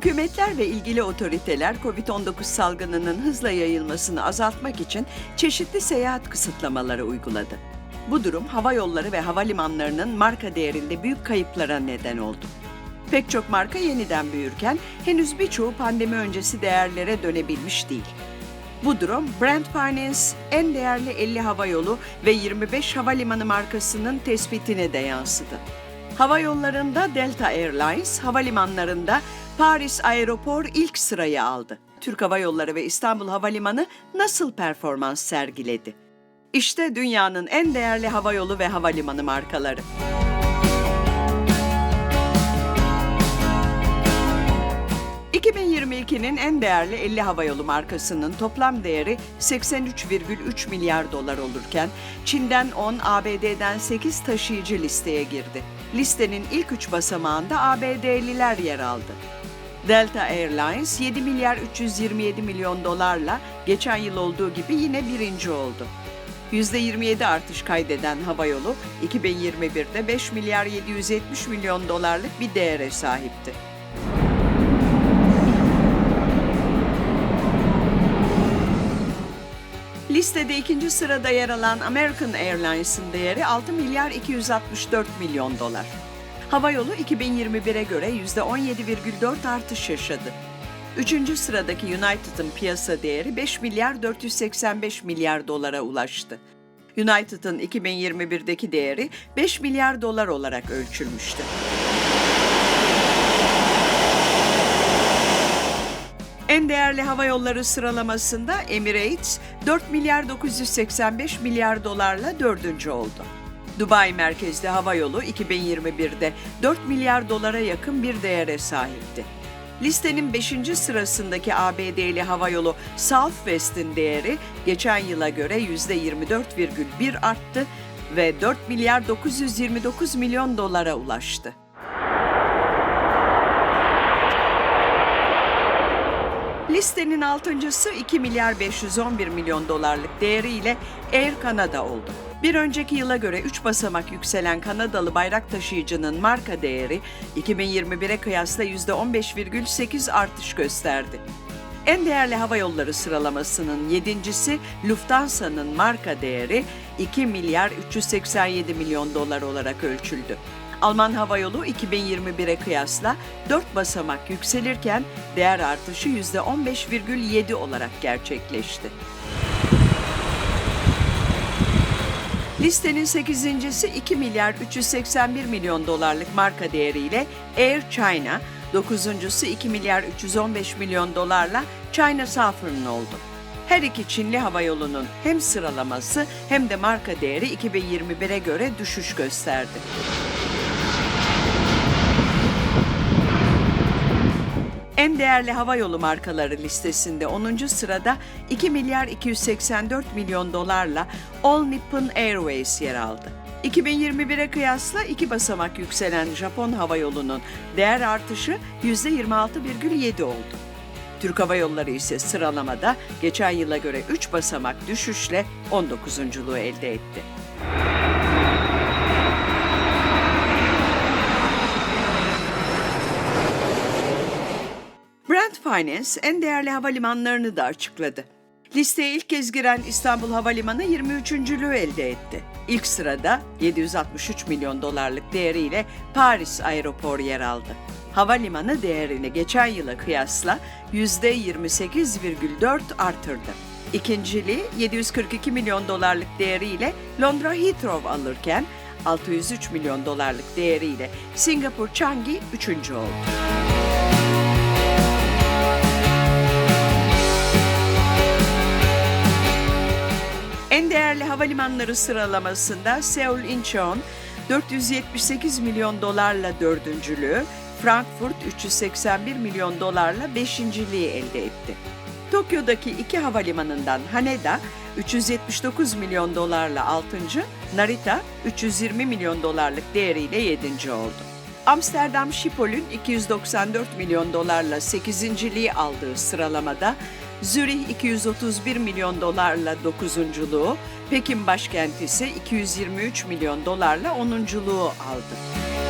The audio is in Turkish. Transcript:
Hükümetler ve ilgili otoriteler COVID-19 salgınının hızla yayılmasını azaltmak için çeşitli seyahat kısıtlamaları uyguladı. Bu durum hava yolları ve havalimanlarının marka değerinde büyük kayıplara neden oldu. Pek çok marka yeniden büyürken henüz birçoğu pandemi öncesi değerlere dönebilmiş değil. Bu durum Brand Finance en değerli 50 hava yolu ve 25 havalimanı markasının tespitine de yansıdı. Hava yollarında Delta Airlines, havalimanlarında Paris Aeropor ilk sırayı aldı. Türk Hava Yolları ve İstanbul Havalimanı nasıl performans sergiledi? İşte dünyanın en değerli havayolu ve havalimanı markaları. ...2022'nin en değerli 50 havayolu markasının toplam değeri 83,3 milyar dolar olurken... ...Çin'den 10, ABD'den 8 taşıyıcı listeye girdi. Listenin ilk üç basamağında ABD'liler yer aldı. Delta Airlines 7 milyar 327 milyon dolarla geçen yıl olduğu gibi yine birinci oldu. %27 artış kaydeden havayolu 2021'de 5 milyar 770 milyon dolarlık bir değere sahipti. Listede ikinci sırada yer alan American Airlines'ın değeri 6 milyar 264 milyon dolar. Havayolu 2021'e göre %17,4 artış yaşadı. Üçüncü sıradaki United'ın piyasa değeri 5 milyar 485 milyar dolara ulaştı. United'ın 2021'deki değeri 5 milyar dolar olarak ölçülmüştü. En değerli hava yolları sıralamasında Emirates 4 milyar 985 milyar dolarla dördüncü oldu. Dubai merkezli hava yolu 2021'de 4 milyar dolara yakın bir değere sahipti. Listenin 5. sırasındaki ABD'li havayolu Southwest'in değeri geçen yıla göre %24,1 arttı ve 4 milyar 929 milyon dolara ulaştı. Listenin altıncısı 2 milyar 511 milyon dolarlık değeriyle Air Canada oldu. Bir önceki yıla göre 3 basamak yükselen Kanadalı bayrak taşıyıcının marka değeri 2021'e kıyasla %15,8 artış gösterdi. En değerli hava yolları sıralamasının yedincisi Lufthansa'nın marka değeri 2 milyar 387 milyon dolar olarak ölçüldü. Alman Havayolu 2021'e kıyasla 4 basamak yükselirken değer artışı %15,7 olarak gerçekleşti. Listenin 8.si 2 milyar 381 milyon dolarlık marka değeriyle Air China, 9.sü 2 milyar 315 milyon dolarla China Southern oldu. Her iki Çinli havayolunun hem sıralaması hem de marka değeri 2021'e göre düşüş gösterdi. En değerli havayolu markaları listesinde 10. sırada 2 milyar 284 milyon dolarla All Nippon Airways yer aldı. 2021'e kıyasla iki basamak yükselen Japon havayolunun değer artışı %26,7 oldu. Türk Hava Yolları ise sıralamada geçen yıla göre 3 basamak düşüşle 19.luğu elde etti. Brand Finance en değerli havalimanlarını da açıkladı. Listeye ilk kez giren İstanbul Havalimanı 23.lüğü elde etti. İlk sırada 763 milyon dolarlık değeriyle Paris Aeropor yer aldı. Havalimanı değerini geçen yıla kıyasla %28,4 artırdı. İkinciliği 742 milyon dolarlık değeriyle Londra Heathrow alırken 603 milyon dolarlık değeriyle Singapur Changi üçüncü oldu. Havalimanları sıralamasında Seul Incheon 478 milyon dolarla dördüncülüğü, Frankfurt 381 milyon dolarla beşinciliği elde etti. Tokyo'daki iki havalimanından Haneda 379 milyon dolarla 6. Narita 320 milyon dolarlık değeriyle 7. oldu. Amsterdam Schiphol'ün 294 milyon dolarla 8.liği aldığı sıralamada Zürih 231 milyon dolarla 9.luğu, Pekin başkenti ise 223 milyon dolarla 10.luğu aldı.